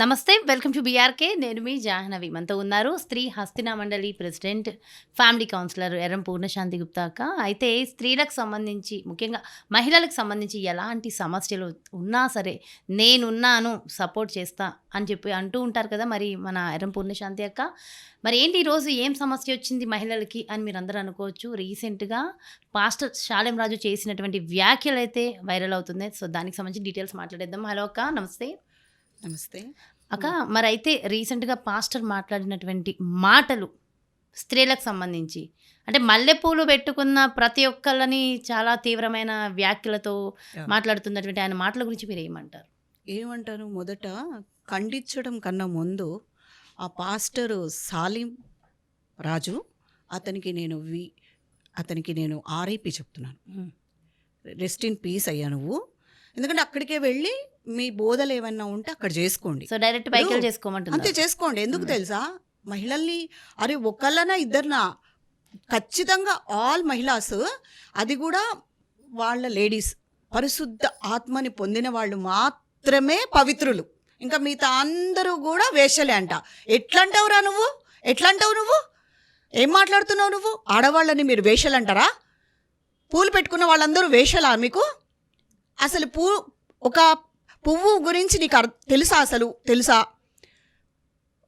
నమస్తే welcome to BRK. నేను మీ జాహ్నవి. మనతో ఉన్నారు స్త్రీ హస్తినా మండలి president family counsellor Erram Purnashanthi Gupta అక్క. అయితే స్త్రీలకు సంబంధించి ముఖ్యంగా మహిళలకు సంబంధించి ఎలాంటి సమస్యలు ఉన్నా సరే నేనున్నాను సపోర్ట్ చేస్తా అని చెప్పి అంటూ ఉంటారు కదా మరి మన ఎర్రం పూర్ణశాంతి అక్క. మరి ఏంటి ఈరోజు ఏం సమస్య వచ్చింది మహిళలకి అని మీరు అందరూ అనుకోవచ్చు. రీసెంట్గా పాస్టర్ శాలెం రాజు చేసినటువంటి వ్యాఖ్యలు అయితే వైరల్ అవుతుంది సో దానికి సంబంధించి డీటెయిల్స్ మాట్లాడేద్దాం. హలో అక్క నమస్తే. నమస్తే. అక్క మరి అయితే రీసెంట్గా పాస్టర్ మాట్లాడినటువంటి మాటలు స్త్రీలకు సంబంధించి. అంటే మల్లెపూలు పెట్టుకున్న ప్రతి ఒక్కళ్ళని చాలా తీవ్రమైన వ్యాఖ్యలతో. మాట్లాడుతున్నటువంటి ఆయన మాటల గురించి మీరు ఏమంటారు? ఏమంటారు మొదట ఖండించడం కన్నా ముందు ఆ పాస్టరు సాలిం రాజు అతనికి నేను వి అతనికి నేను ఆర్ఐపి చెప్తున్నాను. రెస్ట్ ఇన్ పీస్ అయ్యా నువ్వు. ఎందుకంటే అక్కడికే వెళ్ళి మీ బోధలు ఏమన్నా ఉంటే అక్కడ చేసుకోండి. సో డైరెక్ట్ బైకల్ అంతే చేసుకోమంటున్నారు. చేసుకోండి. ఎందుకు మ్మ్. తెలుసా? మహిళల్ని అరే ఒకళ్ళనా ఇద్దరినా? ఖచ్చితంగా ఆల్ మహిళాస్ అది కూడా వాళ్ళ లేడీస్ పరిశుద్ధ ఆత్మని పొందిన వాళ్ళు మాత్రమే పవిత్రులు. ఇంకా మిగతా అందరూ కూడా వేషలే అంట. ఎట్లంటావురా నువ్వు? ఎట్లంటావు నువ్వు? ఏం మాట్లాడుతున్నావు నువ్వు? ఆడవాళ్ళని మీరు వేషలు అంటారా పూలు పెట్టుకున్న వాళ్ళందరూ వేషలా మీకు? అసలు పూ ఒక పువ్వు గురించి నీకు అర్ తెలుసా అసలు? తెలుసా?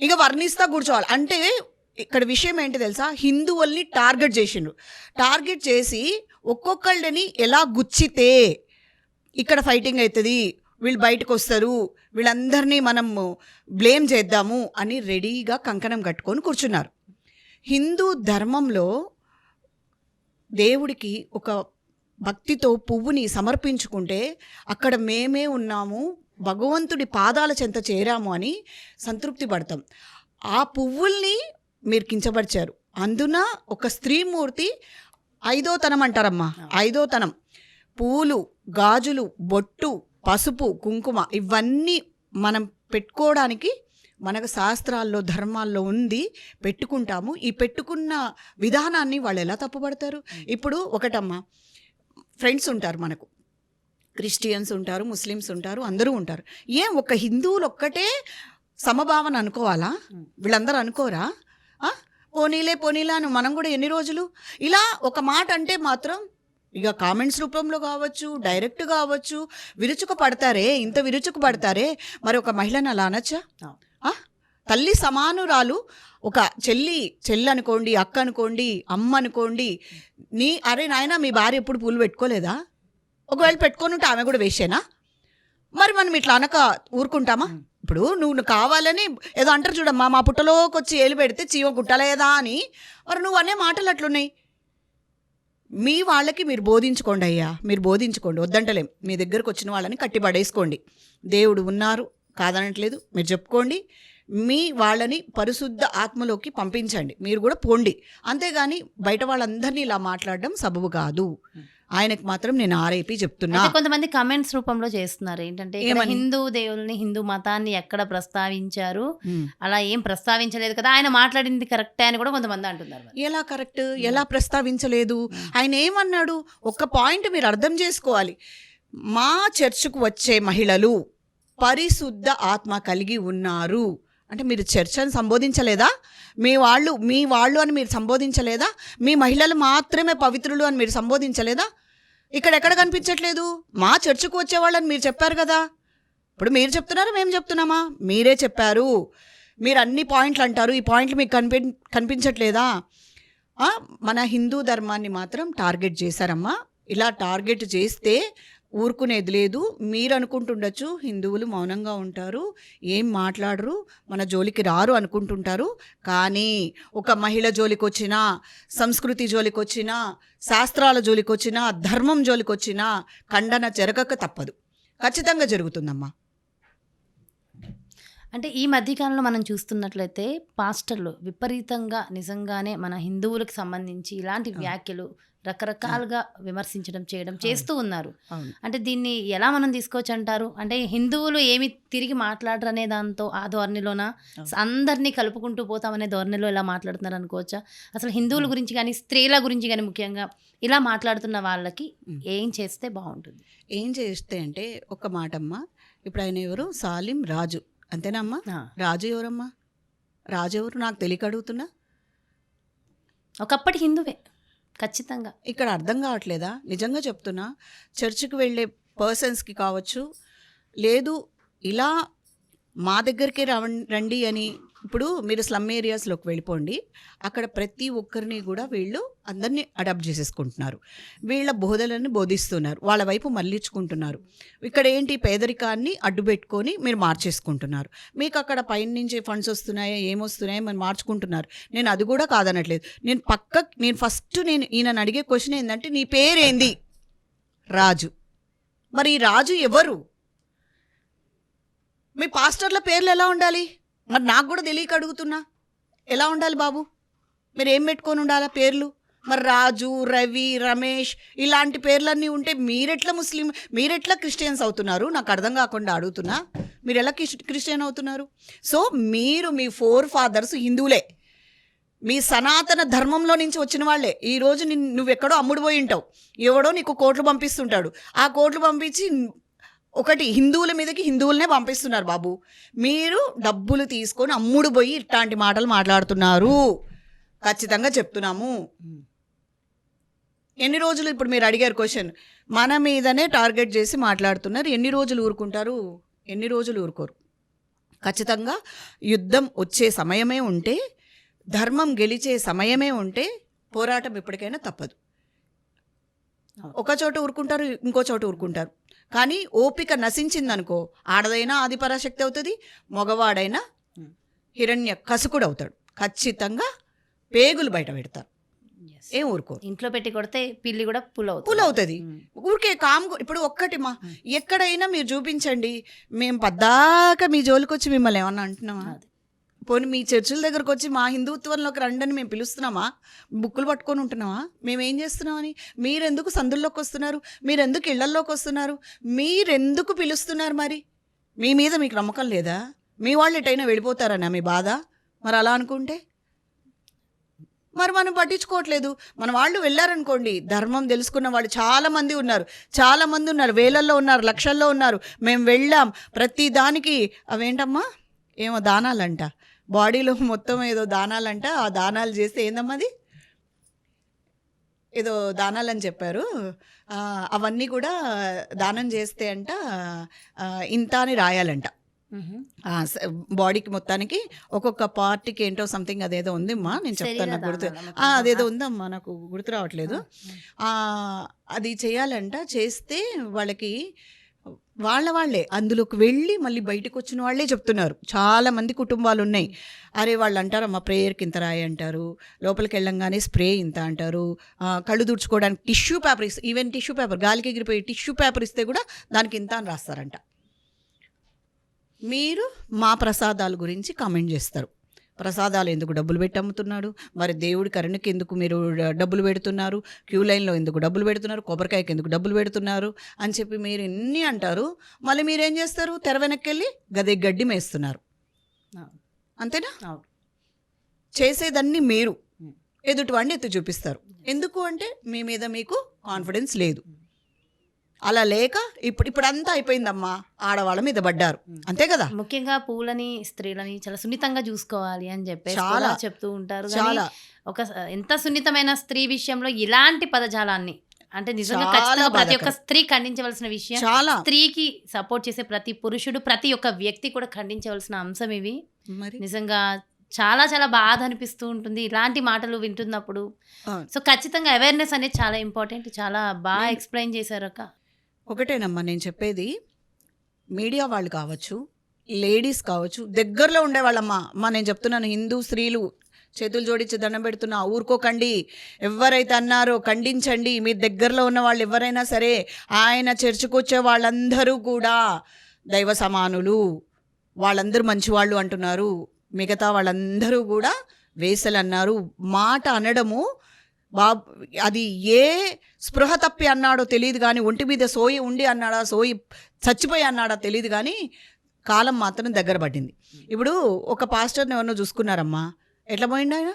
ఇక వర్ణిస్తా కూర్చోవాలి. అంటే ఇక్కడ విషయం ఏంటి తెలుసా? హిందువుల్ని టార్గెట్ చేసిండ్రు. టార్గెట్ చేసి ఒక్కొక్కళ్ళని ఎలా గుచ్చితే ఇక్కడ ఫైటింగ్ అవుతుంది వీళ్ళు బయటకు వస్తారు వీళ్ళందరినీ మనం బ్లేమ్ చేద్దాము అని రెడీగా కంకణం కట్టుకొని కూర్చున్నారు. హిందూ ధర్మంలో దేవుడికి ఒక భక్తితో పువ్వుని సమర్పించుకుంటే అక్కడ మేమే ఉన్నాము భగవంతుడి పాదాల చెంత చేరాము అని సంతృప్తి పడతాం. ఆ పువ్వుల్ని మీరు కించపరిచారు. అందున ఒక స్త్రీమూర్తి ఐదో తనం అంటారమ్మా ఐదో తనం. పూలు గాజులు బొట్టు పసుపు కుంకుమ ఇవన్నీ మనం పెట్టుకోవడానికి మనకు శాస్త్రాల్లో ధర్మాల్లో ఉంది పెట్టుకుంటాము. ఈ పెట్టుకున్న విధానాన్ని వాళ్ళు ఎలా తప్పుపడతారు? ఇప్పుడు ఒకటమ్మా ఫ్రెండ్స్ ఉంటారు మనకు. క్రిస్టియన్స్ ఉంటారు ముస్లిమ్స్ ఉంటారు అందరూ ఉంటారు. ఏం ఒక హిందువులు ఒక్కటే సమభావన అనుకోవాలా? వీళ్ళందరూ అనుకోరా? పోనీలే పోనీలే అని మనం కూడా ఎన్ని రోజులు? ఇలా ఒక మాట అంటే మాత్రం ఇక కామెంట్స్ రూపంలో కావచ్చు డైరెక్ట్ కావచ్చు విరుచుకు పడతారే ఇంత విరుచుకు పడతారే మరి ఒక మహిళను అలా అనొచ్చా? తల్లి సమానురాలు. ఒక చెల్లి చెల్లి అనుకోండి అక్క అనుకోండి అమ్మ అనుకోండి నీ అరే నాయన మీ భార్య ఎప్పుడు పూలు పెట్టుకోలేదా? ఒకవేళ పెట్టుకొని ఉంటే ఆమె కూడా వేసేనా మరి మనం ఇట్లా అనక ఊరుకుంటామా. ఇప్పుడు నువ్వు నువ్వు కావాలని ఏదో అంటారు చూడమ్మా మా పుట్టలోకి వచ్చి ఏలు పెడితే చీమ కుట్టలేదా అని. మరి నువ్వు అనే మాటలు అట్లున్నాయి. మీ వాళ్ళకి మీరు బోధించుకోండి అయ్యా మీరు బోధించుకోండి. వద్దంటలేం. మీ దగ్గరకు వచ్చిన వాళ్ళని కట్టి పడేసుకోండి. దేవుడు ఉన్నారు కాదనట్లేదు మీరు చెప్పుకోండి. మీ వాళ్ళని పరిశుద్ధ ఆత్మలోకి పంపించండి. మీరు కూడా పోండి. అంతేగాని బయట వాళ్ళందరినీ ఇలా మాట్లాడడం సబబు కాదు. ఆయనకు మాత్రం నేను ఆర్ఐపి చెప్తున్నా. కొంతమంది కమెంట్స్ రూపంలో చేస్తున్నారు. ఏంటంటే? హిందూ దేవుల్ని హిందూ మతాన్ని ఎక్కడ ప్రస్తావించారు. అలా ఏం ప్రస్తావించలేదు కదా? ఆయన మాట్లాడింది కరెక్టే అని కూడా కొంతమంది అంటున్నారు. ఎలా కరెక్ట్? ఎలా ప్రస్తావించలేదు? ఆయన ఏమన్నాడు? ఒక పాయింట్ మీరు అర్థం చేసుకోవాలి. మా చర్చ్కు వచ్చే మహిళలు పరిశుద్ధ ఆత్మ కలిగి ఉన్నారు. అంటే మీరు చర్చను సంబోధించలేదా? మీ వాళ్ళు మీ వాళ్ళు అని మీరు సంబోధించలేదా? మీ మహిళలు మాత్రమే పవిత్రులు అని మీరు సంబోధించలేదా? ఇక్కడ ఎక్కడ కనిపించట్లేదు? మా చర్చకు వచ్చేవాళ్ళని మీరు చెప్పారు కదా. ఇప్పుడు మీరు చెప్తున్నారా మేము చెప్తున్నామా? మీరే చెప్పారు. మీరు అన్ని పాయింట్లు అంటారు. ఈ పాయింట్లు మీకు కనిపి కనిపించట్లేదా? మన హిందూ ధర్మాన్ని మాత్రం టార్గెట్ చేశారమ్మా. ఇలా టార్గెట్ చేస్తే ఊరుకునేది లేదు. మీరు అనుకుంటుండొచ్చు హిందువులు మౌనంగా ఉంటారు ఏం మాట్లాడరు మన జోలికి రారు అనుకుంటుంటారు. కానీ ఒక మహిళ జోలికి వచ్చినా సంస్కృతి జోలికి వచ్చినా శాస్త్రాల జోలికి వచ్చినా ధర్మం జోలికి వచ్చినా ఖండన జరగక తప్పదు. ఖచ్చితంగా జరుగుతుందమ్మా. అంటే ఈ మధ్యకాలంలో మనం చూస్తున్నట్లయితే పాస్టర్లు విపరీతంగా నిజంగానే మన హిందువులకు సంబంధించి ఇలాంటి. వ్యాఖ్యలు రకరకాలుగా విమర్శించడం చేయడం చేస్తూ ఉన్నారు. అంటే దీన్ని ఎలా మనం తీసుకోవచ్చు అంటారు అంటే హిందువులు ఏమి తిరిగి మాట్లాడరు అనే దాంతో ఆ ధోరణిలోన. అందరినీ కలుపుకుంటూ పోతామనే ధోరణిలో ఇలా మాట్లాడుతున్నారు అనుకోవచ్చా? అసలు హిందువుల గురించి కానీ స్త్రీల గురించి కానీ ముఖ్యంగా ఇలా మాట్లాడుతున్న వాళ్ళకి. ఏం చేస్తే బాగుంటుంది? ఏం చేస్తే అంటే ఒక మాటమ్మ ఇప్పుడు ఆయన ఎవరు? సాలిం రాజు. అంతేనా అమ్మా. రాజు ఎవరమ్మా? రాజు ఎవరు నాకు తెలియక అడుగుతున్నా? ఒకప్పటి హిందువే ఖచ్చితంగా. ఇక్కడ అర్థం కావట్లేదా? నిజంగా చెప్తున్నా చర్చికి వెళ్ళే పర్సన్స్కి కావచ్చు లేదు ఇలా మా దగ్గరికి రవం- రండి అని ఇప్పుడు మీరు స్లమ్ ఏరియాస్లోకి వెళ్ళిపోండి. అక్కడ ప్రతి ఒక్కరిని కూడా వీళ్ళు అందరినీ అడాప్ట్ చేసేసుకుంటున్నారు. వీళ్ళ బోధనని బోధిస్తున్నారు. వాళ్ళ వైపు మళ్ళించుకుంటున్నారు. ఇక్కడ ఏంటి పేదరికాన్ని అడ్డు పెట్టుకొని మీరు మార్చేసుకుంటున్నారు. మీకు అక్కడ పైన నుంచి ఫండ్స్ వస్తున్నాయో? ఏమొస్తున్నాయో? మరి మార్చుకుంటున్నారు. నేను అది కూడా కాదనట్లేదు. నేను పక్క నేను ఫస్ట్ నేను ఈయనని అడిగే క్వశ్చన్ ఏంటంటే నీ పేరేంది? రాజు. మరి ఈ రాజు ఎవరు? మీ పాస్టర్ల పేర్లు ఎలా ఉండాలి? మరి నాకు కూడా తెలియక అడుగుతున్నా. ఎలా ఉండాలి బాబు? మీరు ఏం పెట్టుకొని ఉండాలా పేర్లు? మరి రాజు రవి రమేష్ ఇలాంటి పేర్లన్నీ ఉంటే మీరెట్లా ముస్లిం మీరెట్లా క్రిస్టియన్స్ అవుతున్నారు? నాకు అర్థం కాకుండా అడుగుతున్నా. మీరు ఎలా క్రిస్టియన్ అవుతున్నారు? సో మీరు మీ ఫోర్ ఫాదర్స్ హిందువులే. మీ సనాతన ధర్మంలో నుంచి వచ్చిన వాళ్ళే. ఈ రోజు నువ్వెక్కడో అమ్ముడు పోయి ఉంటావు. ఎవడో నీకు కోట్లు పంపిస్తుంటాడు. ఆ కోట్లు పంపించి ఒకటి హిందువుల మీదకి హిందువులనే పంపిస్తున్నారు బాబు. మీరు డబ్బులు తీసుకొని అమ్ముడు పోయి ఇట్లాంటి మాటలు మాట్లాడుతున్నారు. ఖచ్చితంగా చెప్తున్నాము. ఎన్ని రోజులు ఇప్పుడు మీరు అడిగారు క్వశ్చన్? మన మీదనే టార్గెట్ చేసి మాట్లాడుతున్నారు. ఎన్ని రోజులు ఊరుకుంటారు? ఎన్ని రోజులు ఊరుకోరు? ఖచ్చితంగా యుద్ధం వచ్చే సమయమే ఉంటే ధర్మం గెలిచే సమయమే ఉంటే పోరాటం ఎప్పటికైనా తప్పదు. ఒక చోట ఊరుకుంటారు ఇంకో చోట ఊరుకుంటారు. కానీ ఓపిక నశించిందనుకో ఆడదైనా ఆదిపరాశక్తి అవుతుంది మగవాడైనా హిరణ్య కసుకుడు అవుతాడు ఖచ్చితంగా పేగులు బయట పెడతారు. ఏం ఊరుకోరు ఇంట్లో పెట్టి కొడితే పిల్లి కూడా పుల్ అవుతుంది పుల్ అవుతుంది ఉమ్. ఊరికే కామ్ ఇప్పుడు ఒక్కటి మా Hmm. ఎక్కడైనా మీరు చూపించండి మేము పద్దాక మీ జోలికి వచ్చి మిమ్మల్ని ఏమన్నా అంటున్నామా అది. పోనీ మీ చర్చిల దగ్గరకు వచ్చి మా హిందుత్వంలోకి రండని మేము పిలుస్తున్నామా? బుక్కులు పట్టుకొని ఉంటున్నామా మేమేం చేస్తున్నామని? మీరెందుకు సందుల్లోకి వస్తున్నారు మీరెందుకు ఇళ్ళల్లోకి వస్తున్నారు మీరెందుకు పిలుస్తున్నారు మరి? మీ మీద మీకు నమ్మకం లేదా? మీ వాళ్ళు ఎటైనా వెళ్ళిపోతారనా మీ బాధ? మరి అలా అనుకుంటే? మరి మనం పట్టించుకోవట్లేదు. మన వాళ్ళు వెళ్ళారనుకోండి ధర్మం తెలుసుకున్న వాళ్ళు చాలామంది ఉన్నారు. చాలామంది ఉన్నారు. వేలల్లో ఉన్నారు లక్షల్లో ఉన్నారు. మేము వెళ్ళాం. ప్రతి దానికి అవేంటమ్మా? ఏమో దానాలంట. బాడీలో మొత్తం ఏదో దానాలంట ఆ దానాలు చేస్తే ఏందమ్మా అది? ఏదో దానాలని చెప్పారు. అవన్నీ కూడా దానం చేస్తే అంట ఇంత అని రాయాలంట. బాడీకి మొత్తానికి ఒక్కొక్క పార్టీకి ఏంటో సంథింగ్ అదేదో ఉందిమ్మా నేను చెప్తాను గుర్తు. అదేదో. ఉందమ్మా నాకు గుర్తు రావట్లేదు. అది చేయాలంట చేస్తే వాళ్ళకి వాళ్ళ వాళ్ళే. అందులోకి వెళ్ళి మళ్ళీ బయటకు వచ్చిన వాళ్ళే చెప్తున్నారు. చాలా మంది కుటుంబాలు ఉన్నాయి. అరే వాళ్ళు అంటారు అమ్మ ప్రేయర్కి ఇంత రాయి అంటారు. లోపలికి వెళ్ళంగానే స్ప్రే ఇంత అంటారు. కళ్ళు తుడుచుకోవడానికి టిష్యూ పేపర్ ఇస్తే ఈవెన్ టిష్యూ పేపర్ గాలికి ఎగిరిపోయి టిష్యూ పేపర్ ఇస్తే కూడా దానికి ఇంత అని రాస్తారంట. మీరు మా ప్రసాదాల గురించి కామెంట్ చేస్తారు. ప్రసాదాలు ఎందుకు డబ్బులు పెట్టి అమ్ముతున్నాడు మరి దేవుడి కరుణకి ఎందుకు మీరు డబ్బులు పెడుతున్నారు? క్యూ లైన్లో ఎందుకు డబ్బులు పెడుతున్నారు? కొబ్బరికాయకి ఎందుకు డబ్బులు పెడుతున్నారు? అని చెప్పి మీరు ఎన్ని అంటారు మళ్ళీ మీరేం చేస్తారు? తెర వెనక్కి వెళ్ళి గదే గడ్డి మేస్తున్నారు. అంతేనా. చేసేదన్నీ మీరు Hmm. ఎదుటి వాడిని ఎత్తి చూపిస్తారు. ఎందుకు అంటే మీ మీద మీకు కాన్ఫిడెన్స్ లేదు. అలా లేక ఇప్పుడు ఇప్పుడు అంతా అయిపోయిందమ్మా. ఆడవాళ్ళ మీద పడ్డారు. అంతే కదా? ముఖ్యంగా పూలని స్త్రీలని చాలా సున్నితంగా చూసుకోవాలి అని చెప్పేసి చాలా. చెప్తూ ఉంటారు. చాలా. ఒక ఎంత సున్నితమైన స్త్రీ విషయంలో ఇలాంటి పదజాలాన్ని అంటే నిజంగా ఖచ్చితంగా ప్రతి ఒక్క. స్త్రీ ఖండించవలసిన విషయం చాలా. స్త్రీకి సపోర్ట్ చేసే ప్రతి పురుషుడు ప్రతి ఒక్క వ్యక్తి కూడా ఖండించవలసిన అంశం ఇవి. నిజంగా చాలా చాలా బాధ అనిపిస్తూ ఉంటుంది. ఇలాంటి మాటలు వింటున్నప్పుడు. సో ఖచ్చితంగా అవేర్నెస్ అనేది చాలా ఇంపార్టెంట్ చాలా బాగా ఎక్స్ప్లెయిన్ చేశారు అక్క. ఒకటేనమ్మా నేను చెప్పేది మీడియా వాళ్ళు కావచ్చు లేడీస్ కావచ్చు దగ్గరలో ఉండేవాళ్ళమ్మా. అమ్మా నేను చెప్తున్నాను హిందూ స్త్రీలు చేతులు జోడించి దండం పెడుతున్నా ఊరుకోకండి ఎవరైతే అన్నారో ఖండించండి మీ దగ్గరలో ఉన్న వాళ్ళు ఎవరైనా సరే ఆయన చర్చకొచ్చే వాళ్ళందరూ కూడా దైవ సమానులు. వాళ్ళందరూ మంచివాళ్ళు అంటున్నారు. మిగతా వాళ్ళందరూ కూడా వేసలు అన్నారు మాట అనడము బాబ్ అది ఏ స్పృహ తప్పి అన్నాడో తెలియదు కానీ ఒంటి మీద సోయి ఉండి అన్నాడా సోయి చచ్చిపోయి అన్నాడా తెలియదు కానీ కాలం మాత్రం దగ్గర పడింది. ఇప్పుడు ఒక పాస్టర్ని ఎవరినో చూసుకున్నారమ్మా. ఎట్లా పోయిండు ఆయన?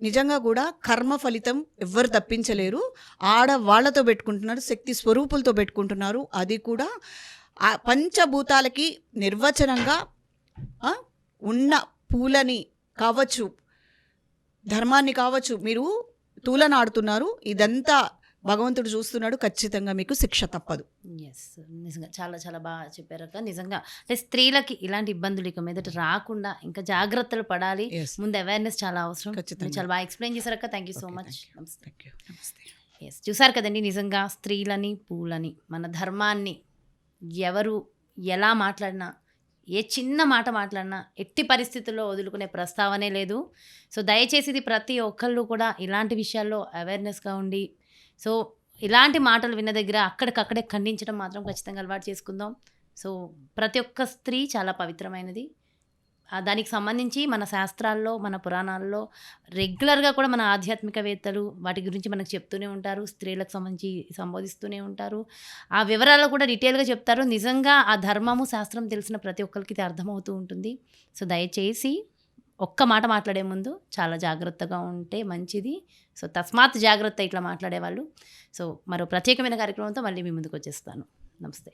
నిజంగా కూడా కర్మ ఫలితం ఎవ్వరు తప్పించలేరు. ఆడవాళ్ళతో పెట్టుకుంటున్నారు శక్తి స్వరూపులతో పెట్టుకుంటున్నారు. అది కూడా పంచభూతాలకి నిర్వచనంగా ఉన్న పూలని కావచ్చు ధర్మాన్ని కావచ్చు మీరు తూలనాడుతున్నారు ఇదంతా భగవంతుడు చూస్తున్నాడు ఖచ్చితంగా మీకు శిక్ష తప్పదు. ఎస్ నిజంగా చాలా చాలా బాగా చెప్పారు అక్క. నిజంగా అంటే స్త్రీలకి ఇలాంటి ఇబ్బందులు ఇక మీదట రాకుండా ఇంకా జాగ్రత్తలు పడాలి. ముందు అవేర్నెస్ చాలా అవసరం. చాలా బాగా explain చేశారక్క thank you so much yes చూసారు కదండి నిజంగా స్త్రీలని పూలని మన ధర్మాన్ని ఎవరు ఎలా మాట్లాడినా ఏ చిన్న మాట మాట్లాడినా ఎట్టి పరిస్థితుల్లో వదులుకునే ప్రస్తావనే లేదు. సో దయచేసి ఇది ప్రతి ఒక్కళ్ళు కూడా ఇలాంటి విషయాల్లో అవేర్నెస్గా ఉండి సో ఇలాంటి మాటలు విన్న దగ్గర అక్కడికక్కడే ఖండించడం మాత్రం ఖచ్చితంగా అలవాటు చేసుకుందాం. సో ప్రతి ఒక్క స్త్రీ చాలా పవిత్రమైనది. దానికి సంబంధించి మన శాస్త్రాల్లో మన పురాణాల్లో రెగ్యులర్గా కూడా మన ఆధ్యాత్మికవేత్తలు వాటి గురించి మనకు చెప్తూనే ఉంటారు స్త్రీలకు సంబంధించి సంబోధిస్తూనే ఉంటారు. ఆ వివరాలు కూడా డీటెయిల్గా చెప్తారు. నిజంగా ఆ ధర్మము శాస్త్రం తెలిసిన ప్రతి ఒక్కరికి ఇది అర్థమవుతూ ఉంటుంది. సో దయచేసి ఒక్క మాట మాట్లాడే ముందు చాలా జాగ్రత్తగా ఉంటే మంచిది. సో తస్మాత్ జాగ్రత్త ఇట్లా మాట్లాడేవాళ్ళు. సో మరో ప్రత్యేకమైన కార్యక్రమంతో మళ్ళీ మీ ముందుకు వచ్చేస్తాను. నమస్తే.